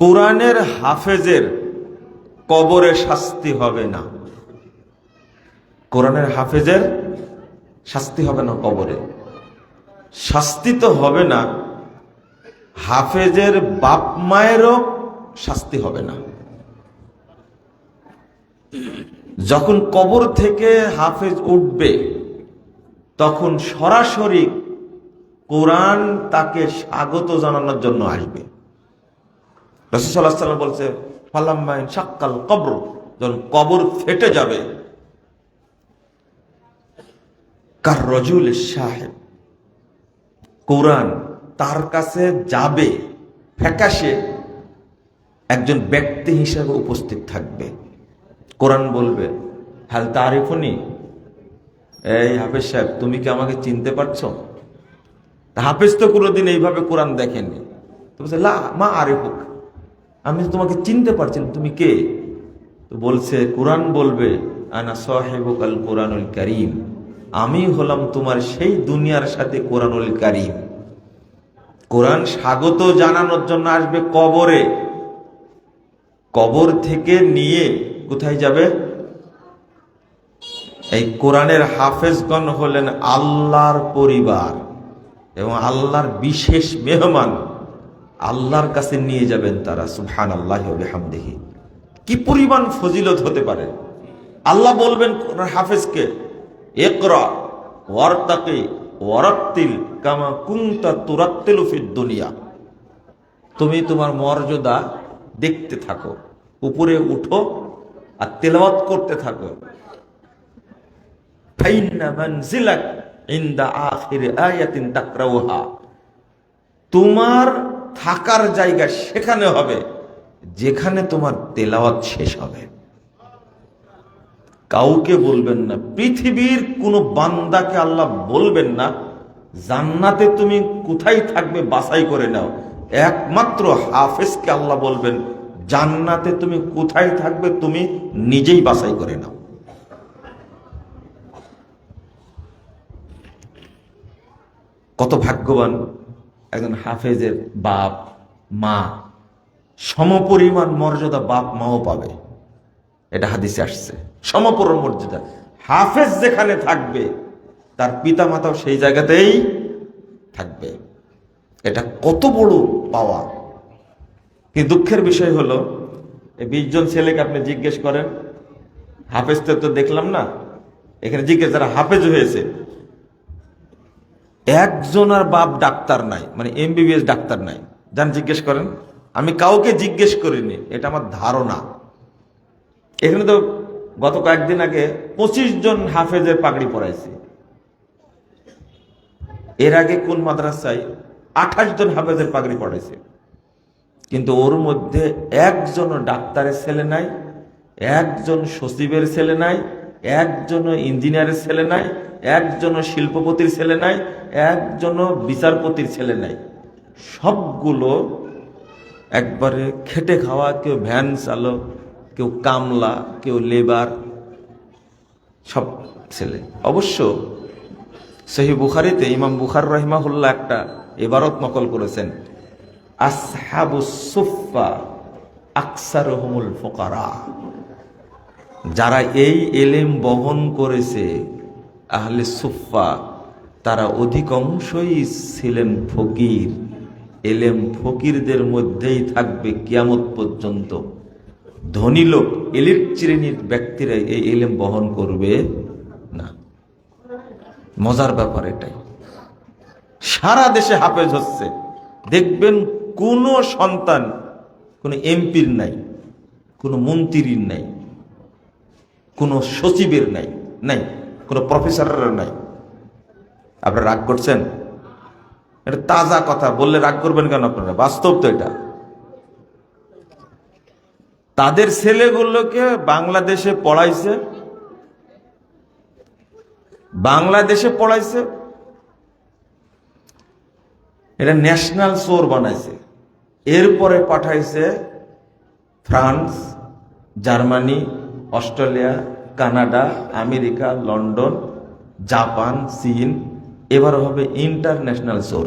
কোরআনের হাফেজের কবরে শাস্তি হবে না। কোরআনের হাফেজের শাস্তি হবে না কবরে। শাস্তি তো হবে না, হাফেজের বাপ মায়েরও শাস্তি হবে না। যখন কবর থেকে হাফেজ উঠবে, তখন সরাসরি কোরআন তাকে স্বাগত জানানোর জন্য আসবে। রসুল্লাহ সাল্লাম বলছে ফালাম্মাইন সাক্কাল কবর। যখন কবর ফেটে যাবে, কার রজুল সাহেব কোরআন তার কাছে যাবে, ফ্যাকাশে একজন ব্যক্তি হিসাবে উপস্থিত থাকবে। কোরআন বলবে, হাল তারিফুনি? এই হাফেজ সাহেব, তুমি কি আমাকে চিনতে পারছ? হাফেজ তো কোনোদিন এইভাবে কোরআন দেখেনি তো বলছে, লা, মা আরে হোক আমি তোমাকে চিনতে পারছি না, তুমি কে? তো বলছে কোরআন বলবে আনা সাহেবুক আল কোরআনুল করিম। আমি হলাম তোমার সেই দুনিয়ার সাথে কোরআনুল করিম। কোরআন স্বাগত জানানোর জন্য আসবে কবরে। কবর থেকে নিয়ে কোথায় যাবে? এই কোরআনের হাফেজগণ হলেন আল্লাহর পরিবার এবং আল্লাহর বিশেষ মেহমান। আল্লাহর কাছে নিয়ে যাবেন তারা সুবহান আল্লাহ হামদেহি কি পরিমাণ ফজিলত হতে পারে? আল্লাহ বলবেন হাফেজকে একরা তুমি তোমার মর্যাদা দেখতে থাকো, উপরে উঠো আর তেলাওয়াত করতে থাকো। তোমার থাকার জায়গা সেখানে হবে, যেখানে তোমার তেলাওয়াত শেষ হবে। কাউকে বলবেন না, পৃথিবীর কোন বান্দাকে আল্লাহ বলবেন না, জান্নাতে তুমি কোথায় থাকবে বাছাই করে নাও। একমাত্র হাফেজকে আল্লাহ বলবেন, জান্নাতে তুমি কোথায় থাকবে তুমি নিজেই বাছাই করে নাও। কত ভাগ্যবান একজন হাফেজের বাপ, মা, সমপরিমাণ মর্যাদা বাপ মাও পাবে। এটা হাদিসে আসছে। সমপর মর্যাদা। হাফেজ যেখানে থাকবে, তার পিতা মাতাও সেই জায়গাতেই থাকবে। এটা কত বড় পাওয়া। কিন্তু দুঃখের বিষয় হলো, এই বিশ জন ছেলেকে আপনি জিজ্ঞেস করেন হাফেজ তো দেখলাম না, এখানে জিজ্ঞেস যারা হাফেজ হয়েছে একজন আর বাপ ডাক্তার নাই মানে এমবিবিএস ডাক্তার নাই। যান জিজ্ঞেস করেন, আমি কাউকে জিজ্ঞেস করিনি, এটা আমার ধারণা। এখানে তো গত কয়েকদিন আগে পঁচিশ জন হাফেজের পাগড়ি পড়াইছি এর আগে কোন মাদ্রাসায় আঠাশ জন হাফেজের পাগড়ি পড়াইছে কিন্তু ওর মধ্যে একজন ডাক্তারের ছেলে নাই, একজন সচিবের ছেলে নাই একজন ইঞ্জিনিয়ারের ছেলে নাই একজন শিল্পপতির ছেলে নাই একজন বিচারপতির ছেলে নাই। সবগুলো একবারে খেটে খাওয়া, কেউ ভ্যান চালক, কেউ কামলা, কেউ লেবার, সব ছেলে। অবশ্য সেই বুখারিতে ইমাম বুখার রহিমাহুল্লাহ একটা এবারত নকল করেছেন আসহাবু সুফা আকসারহুমুল ফোকারা। যারা এই এলেম বহন করেছে, আহলে সুফা তারা অধিকাংশই ছিলেন ফকির। এলেম ফকিরদের মধ্যেই থাকবে কিয়ামত পর্যন্ত। ধনী লোক, এলিট শ্রেণির ব্যক্তিরা এই এলেম বহন করবে না। মজার ব্যাপার এটাই। সারা দেশে হাফেজ হচ্ছে। দেখবেন কোনো সন্তান, কোনো এমপির নাই, কোনো মন্ত্রীর নাই। কোনো সচিবের নাই নাই, কোনো প্রফেসরের নাই। আপনারা রাগ করছেন? এটা তাজা কথা, বললে রাগ করবেন কেন আপনারা? বাস্তব তো এটা। তাদের ছেলেগুলোকে বাংলাদেশে পড়াইছে। বাংলাদেশে পড়াইছে। এটা ন্যাশনাল সোর বানাইছে। এরপরে পাঠাইছে France, Germany Australia Canada America London Japan চীন এবার হবে ইন্টারন্যাশনাল সোর